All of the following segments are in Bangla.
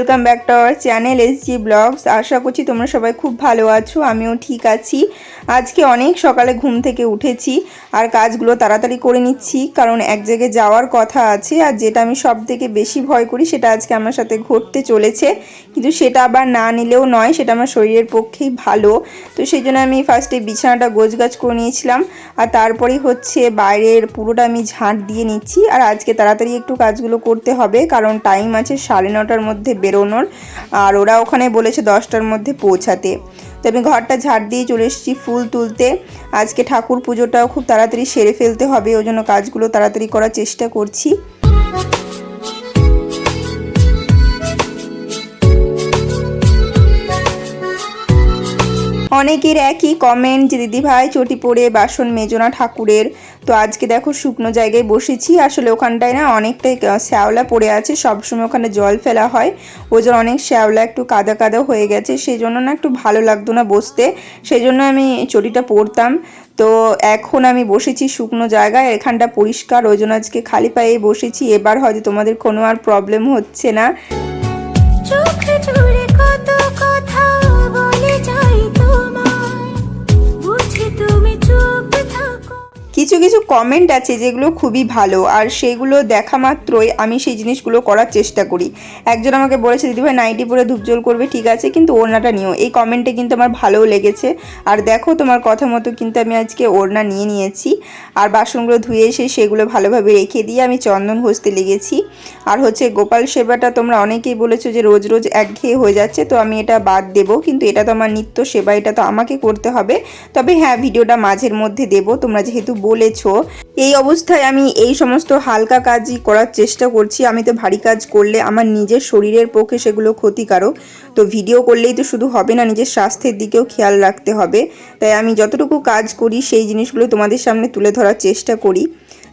Welcome back to our channel S G blogs আশা করছি তোমরা সবাই খুব ভালো আছো, আমিও ঠিক আছি। আজকে অনেক সকালে ঘুম থেকে উঠেছি আর কাজগুলো তাড়াতাড়ি করে নিচ্ছি, কারণ এক জায়গায় যাওয়ার কথা আছে আর যেটা আমি সব থেকে বেশি ভয় করি সেটা আজকে আমার সাথে ঘটতে চলেছে। কিন্তু সেটা আবার না নিলেও নয়, সেটা আমার শরীরের পক্ষেই ভালো। তো সেই জন্য আমি ফার্স্টে বিছানাটা গোছগাছ করে নিয়েছিলাম আর তারপরেই হচ্ছে বাইরের পুরোটা আমি ঝাঁট দিয়ে নিচ্ছি। আর আজকে তাড়াতাড়ি একটু কাজগুলো করতে হবে, কারণ টাইম আছে সাড়ে নটার মধ্যে বেরোনোর। আর ওরা ওখানে বলেছে দশটার মধ্যে পৌঁছাতে। তো আমি ঘরটা ঝাড় দিয়ে চলে এসেছি ফুল তুলতে। আজকে ঠাকুর পুজোটাও খুব তাড়াতাড়ি সেরে ফেলতে হবে, ওই জন্য কাজগুলো তাড়াতাড়ি করার চেষ্টা করছি। অনেকের একই কমেন্ট যে, দিদিভাই, চটি পড়ে বাসন মেজনা ঠাকুরের। তো আজকে দেখো শুকনো জায়গায় বসেছি। আসলে ওখানটায় না অনেকটাই শ্যাওলা পড়ে আছে। সবসময় ওখানে জল ফেলা হয়। ওই জন্য অনেক শ্যাওলা, একটু কাদা কাদা হয়ে গেছে। সেই জন্য না একটু ভালো লাগতো না বসতে। সেই জন্য আমি চটিটা পরতাম। তো এখন আমি বসেছি শুকনো জায়গায়। এখানটা পরিষ্কার। ওই জন্য আজকে খালি পায়ে বসেছি। এবার হয়তো তোমাদের কোনো আর প্রবলেম হচ্ছে না। কিছু কিছু কমেন্ট আছে যেগুলো খুবই ভালো, আর সেগুলো দেখা মাত্রই আমি সেই জিনিসগুলো করার চেষ্টা করি। একজন আমাকে বলেছে দিদিভাই নাইটি পরে ধূপজল করবে, ঠিক আছে, কিন্তু ওড়নাটা নিও। এই কমেন্টে কিন্তু আমার ভালোও লেগেছে। আর দেখো, তোমার কথা মতো কিন্তু আমি আজকে ওড়না নিয়ে নিয়েছি। আর বাসনগুলো ধুয়ে এসে সেগুলো ভালোভাবে রেখে দিয়ে আমি চন্দন ঘষতে লেগেছি। আর হচ্ছে গোপাল সেবাটা তোমরা অনেকেই বলেছ যে রোজ রোজ একঘেয়ে হয়ে যাচ্ছে, তো আমি এটা বাদ দেবো, কিন্তু এটা তো আমার নিত্য সেবা, এটা তো আমাকে করতে হবে। তবে হ্যাঁ ভিডিওটা মাঝের মধ্যে দেবো, তোমরা যেহেতু বলেছ, এই অবস্থায় আমি এই সমস্ত হালকা কাজই করার চেষ্টা করছি। আমি তো ভারী কাজ করলে আমার নিজের শরীরের পক্ষে সেগুলো ক্ষতিকারক। তো ভিডিও করলেই তো শুধু হবে না, নিজের স্বাস্থ্যের দিকেও খেয়াল রাখতে হবে। তাই আমি যতটুকু কাজ করি, সেই জিনিসগুলো তোমাদের সামনে তুলে ধরার চেষ্টা করি।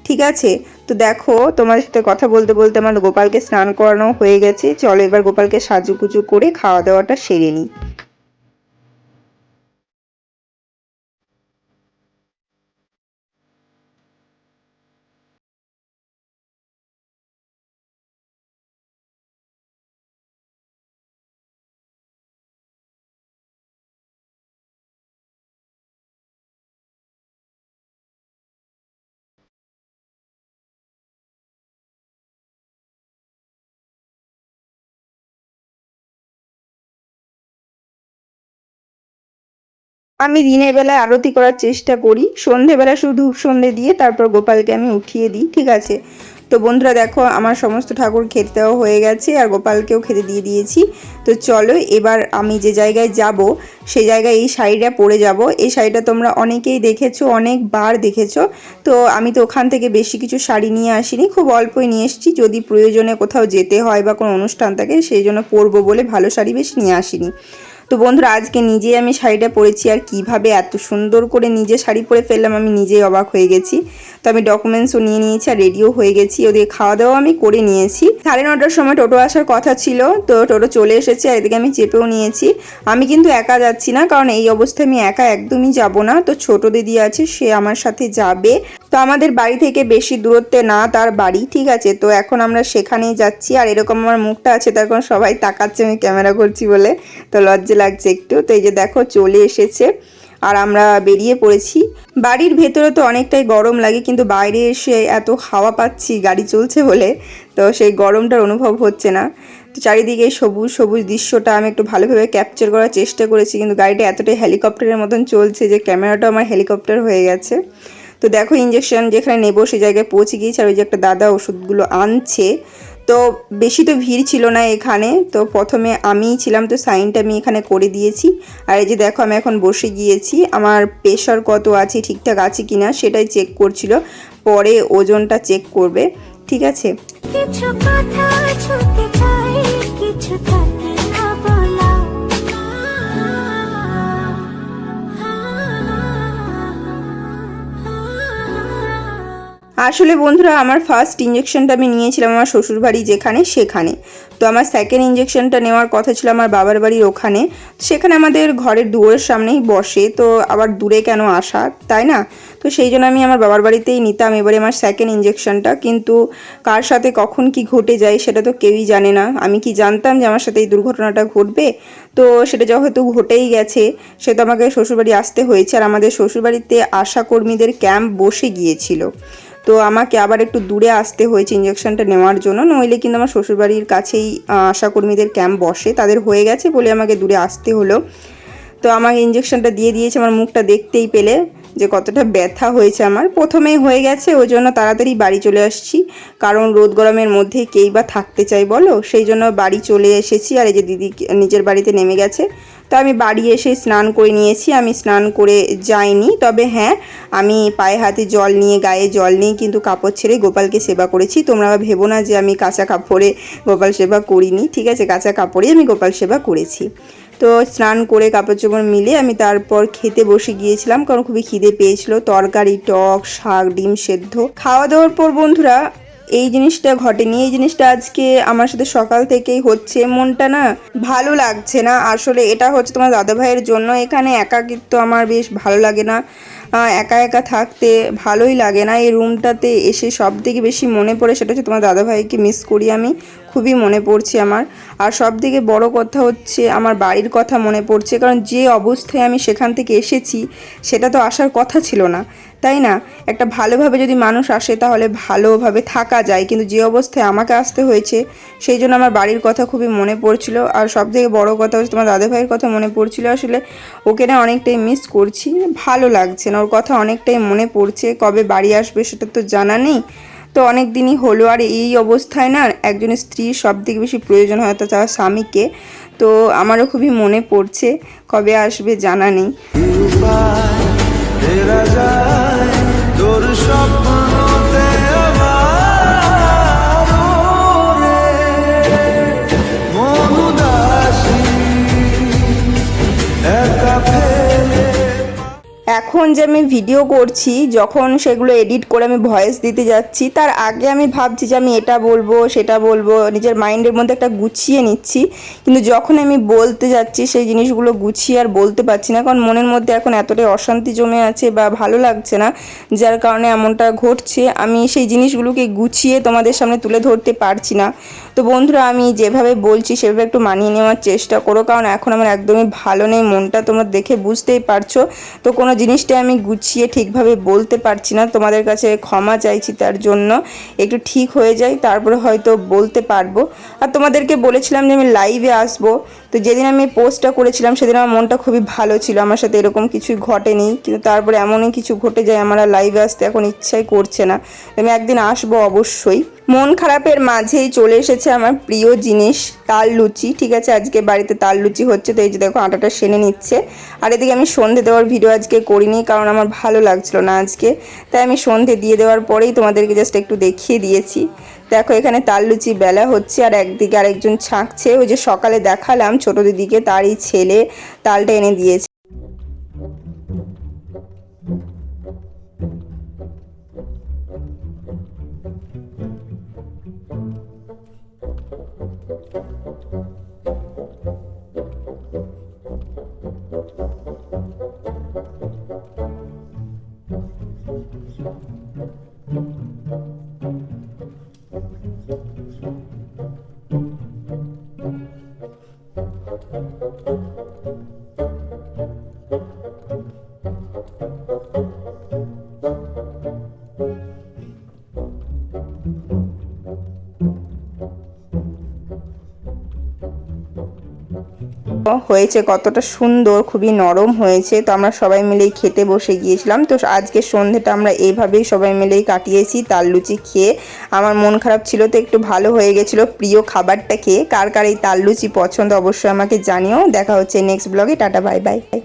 ঠিক আছে? তো দেখো তোমার সাথে কথা বলতে বলতে আমার গোপালকে স্নান করানো হয়ে গেছে। চলো এবার গোপালকে সাজুকুজু করে খাওয়া দাওয়াটা সেরে নিই। আমি দিনের বেলায় আরতি করার চেষ্টা করি। সন্ধেবেলা শুধু সন্ধে দিয়ে তারপর গোপালকে আমি উঠিয়ে দিই, ঠিক আছে? তো বন্ধুরা দেখো, আমার সমস্ত ঠাকুর খেতেও হয়ে গেছে আর গোপালকেও খেতে দিয়ে দিয়েছি। তো চলো এবার আমি যে জায়গায় যাব, সেই জায়গায় এই শাড়িটা পরে যাব। এই শাড়িটা তোমরা অনেকেই দেখেছ, অনেকবার দেখেছ। তো আমি তো ওখান থেকে বেশি কিছু শাড়ি নিয়ে আসিনি, খুব অল্পই নিয়ে এসেছি। যদি প্রয়োজনে কোথাও যেতে হয় বা কোনো অনুষ্ঠান থাকে, সেই জন্য পরবো বলে ভালো শাড়ি বেশি নিয়ে আসিনি। তো বন্ধুরা, আজকে নিজেই আমি শাড়িটা পরেছি আর কীভাবে এত সুন্দর করে নিজে শাড়ি পরে ফেললাম আমি নিজেই অবাক হয়ে গেছি। তো আমি ডকুমেন্টসও নিয়ে নিয়েছি আর রেডিও হয়ে গেছি। ওদের খাওয়া দাওয়া আমি করে নিয়েছি। সাড়ে নটার সময় টোটো আসার কথা ছিল, তো টোটো চলে এসেছে আর এদিকে আমি চেপেও নিয়েছি। আমি কিন্তু একা যাচ্ছি না, কারণ এই অবস্থায় আমি একা একদমই যাব না। তো ছোট দিদি আছে, সে আমার সাথে যাবে। আমাদের বাড়ি থেকে বেশি দূরত্বে না, তার বাড়ি, ঠিক আছে? তো এখন আমরা সেখানেই যাচ্ছি। আর এরকম আমার মুখটা আছে, তার কারণ সবাই তাকাচ্ছে, আমি ক্যামেরা করছি বলে। তো লজ্জা লাগছে একটু। তো এই যে দেখো, চলে এসেছে। আর আমরা বেরিয়ে পড়েছি। বাড়ির ভেতরে তো অনেকটাই গরম লাগে, কিন্তু বাইরে এসে এত হাওয়া পাচ্ছি, গাড়ি চলছে বলে। তো সেই গরমটার অনুভব হচ্ছে না। তো চারিদিকে সবুজ সবুজ দৃশ্যটা আমি একটু ভালোভাবে ক্যাপচার করার চেষ্টা করেছি, কিন্তু গাড়িটা এতটাই হেলিকপ্টারের মতন চলছে যে ক্যামেরাটা আমার হেলিকপ্টার হয়ে গেছে। তো দেখো ইঞ্জেকশন যেখানে নেব সেই জায়গায় পৌঁছে গিয়েছে, আর ওই যে একটা দাদা ওষুধগুলো আনছে। তো বেশি তো ভিড় ছিল না এখানে, তো প্রথমে আমিই ছিলাম, তো সাইনটা আমি এখানে করে দিয়েছি। আর এই যে দেখো আমি এখন বসে গিয়েছি, আমার প্রেশার কত আছে, ঠিকঠাক আছে কি না সেটাই চেক করছিল, পরে ওজনটা চেক করবে, ঠিক আছে? কিছু কথা কিছু থাকে আসলে বন্ধুরা, আমার ফার্স্ট ইঞ্জেকশনটা আমি নিয়েছিলাম আমার শ্বশুরবাড়ি যেখানে, সেখানে। তো আমার সেকেন্ড ইঞ্জেকশনটা নেওয়ার কথা ছিল আমার বাবার বাড়ির ওখানে। সেখানে আমাদের ঘরের দুয়ারের সামনেই বসে, তো আবার দূরে কেন আসা, তাই না? তো সেই জন্য আমি আমার বাবার বাড়িতেই নিতাম এবারে আমার সেকেন্ড ইঞ্জেকশনটা কিন্তু কার সাথে কখন কি ঘটে যায় সেটা তো কেউই জানে না। আমি কি জানতাম যে আমার সাথে এই দুর্ঘটনাটা ঘটবে? তো সেটা যেহেতু ঘটেই গেছে সে তো আমাকে শ্বশুরবাড়ি আসতে হয়েছে। আর আমাদের শ্বশুরবাড়িতে আশা কর্মীদের ক্যাম্প বসে গিয়েছিল। তো আমাকে আবার একটু দূরে আসতে হয়েছে ইঞ্জেকশনটা নেওয়ার জন্য। নইলে কিন্তু আমার শ্বশুরবাড়ির কাছেই আশাকর্মীদের ক্যাম্প বসে। তাদের হয়ে গেছে বলে আমাকে দূরে আসতে হলো। তো আমাকে ইঞ্জেকশনটা দিয়ে দিয়েছে, আমার মুখটা দেখতেই পেলে যে কতটা ব্যথা হয়েছে আমার। প্রথমেই হয়ে গেছে, ওই জন্য তাড়াতাড়ি বাড়ি চলে আসছি। কারণ রোদ গরমের মধ্যে কেই বা থাকতে চাই বলো? সেই জন্য বাড়ি চলে এসেছি। আর এই যে দিদি নিজের বাড়িতে নেমে গেছে। তো আমি বাড়ি এসে স্নান করে নিয়েছি, আমি স্নান করে যাইনি। তবে হ্যাঁ আমি পায়ে হাতে জল নিয়ে, গায়ে জল নিয়ে কিন্তু কাপড় ছেড়ে গোপালকে সেবা করেছি। তোমরা আবার ভেবো না যে আমি কাঁচা কাপড়ে গোপাল সেবা করিনি। ঠিক আছে, কাঁচা কাপড়ে আমি গোপাল সেবা করেছি। তো স্নান করে কাপড় চোপড় মিলে আমি তারপর খেতে বসে গিয়েছিলাম, কারণ খুবই খিদে পেয়েছিল। তরকারি, টক, শাক, ডিম সেদ্ধ। খাওয়া দাওয়ার পর বন্ধুরা এই জিনিসটা ঘটেনি। এই জিনিসটা আজকে আমার সাথে সকাল থেকেই হচ্ছে। মনটা না ভালো লাগছে না। আসলে এটা হচ্ছে তোমার দাদা ভাইয়ের জন্য। এখানে একাকিত্ব আমার বেশ ভালো লাগে না। একা একা থাকতে ভালোই লাগে না। এই রুমটাতে এসে সব থেকে বেশি মনে পড়ে সেটা হচ্ছে তোমার দাদাভাইকে মিস করি আমি। খুবই মনে পড়ছে আমার। আর সব থেকে বড় কথা হচ্ছে আমার বাড়ির কথা মনে পড়ছে, কারণ যে অবস্থায় আমি সেখান থেকে এসেছি, সেটা তো আসার কথা ছিল না। তাই না? একটা ভালোভাবে যদি মানুষ আসে, তাহলে ভালোভাবে থাকা যায়। কিন্তু যে অবস্থায় আমাকে আসতে হয়েছে, সেই জন্য আমার বাড়ির কথা খুবই মনে পড়ছিল। আর সব থেকে বড়ো কথা হচ্ছে, তোমার দাদা ভাইয়ের কথা মনে পড়ছিল। আসলে ওকে না অনেকটাই মিস করছি। ভালো লাগছে না, ওর কথা অনেকটাই মনে পড়ছে। কবে বাড়ি আসবে সেটা তো জানা নেই। তো অনেক দিনই হলো আর এই অবস্থায় না একজন স্ত্রীর সব থেকে বেশি প্রয়োজন হয় তার স্বামীকে। তো আমারও খুবই মনে পড়ছে, কবে আসবে জানা নেই। সব এখন যে আমি ভিডিও করছি, যখন সেগুলো এডিট করে আমি ভয়েস দিতে যাচ্ছি, তার আগে আমি ভাবছি যে আমি এটা বলব, সেটা বলব, নিজের মাইন্ডের মধ্যে একটা গুছিয়ে নিচ্ছি। কিন্তু যখন আমি বলতে যাচ্ছি, সেই জিনিসগুলো গুছিয়ে আর বলতে পারছি না, কারণ মনের মধ্যে এখন এতটাই অশান্তি জমে আছে বা ভালো লাগছে না, যার কারণে এমনটা ঘটছে, আমি সেই জিনিসগুলোকে গুছিয়ে তোমাদের সামনে তুলে ধরতে পারছি না। তো বন্ধুরা, আমি যেভাবে বলছি সেভাবে একটু মানিয়ে নেওয়ার চেষ্টা করো, কারণ এখন আমার একদমই ভালো নেই মনটা, তোমরা দেখে বুঝতেই পারছ। তো কোনো জিনিসটাই আমি গুছিয়ে ঠিকভাবে বলতে পারছি না, তোমাদের কাছে ক্ষমা চাইছি তার জন্য। একটু ঠিক হয়ে যায়, তারপরে হয়তো বলতে পারব। আর তোমাদেরকে বলেছিলাম যে আমি লাইভে আসব তো যেদিন আমি পোস্টটা করেছিলাম, সেদিন আমার মনটা খুবই ভালো ছিল। আমার সাথে এরকম কিছুই ঘটেনি, কিন্তু তারপরে এমনই কিছু ঘটে যায়, আমার লাইভে আসতে এখন ইচ্ছাই করছে না। আমি একদিন আসব অবশ্যই। মন খারাপের মাঝেই চলে এসেছে আমার প্রিয় জিনিস, তাল লুচি। ঠিক আছে, আজকে বাড়িতে তাল লুচি হচ্ছে, তো এই যে দেখো, আটাটা সেনে নিচ্ছে। আর এদিকে আমি সন্ধে দেওয়ার ভিডিও আজকে করিনি, কারণ আমার ভালো লাগছিল না আজকে। তাই আমি সন্ধে দিয়ে দেওয়ার পরেই তোমাদেরকে জাস্ট একটু দেখিয়ে দিয়েছি। দেখো, এখানে তাল লুচি বেলা হচ্ছে আর একদিকে আরেকজন ছাঁকছে। ওই যে সকালে দেখালাম ছোট দিদিকে, তারই ছেলে তালটা এনে দিয়েছে। হয়েছে, কতটা সুন্দর, খুবই নরম হয়েছে। তো আমরা সবাই মিলেই খেতে বসে গিয়েছিলাম। তো আজকে সন্ধেটা আমরা এইভাবেই সবাই মিলেই কাটিয়েছি তাল লুচি খেয়ে। আমার মন খারাপ ছিল তো একটু ভালো হয়ে গেছিল প্রিয় খাবারটা খেয়ে। কার কার এই তাল লুচি পছন্দ অবশ্যই আমাকে জানিও। দেখা হচ্ছে নেক্সট ব্লগে টাটা বাই বাই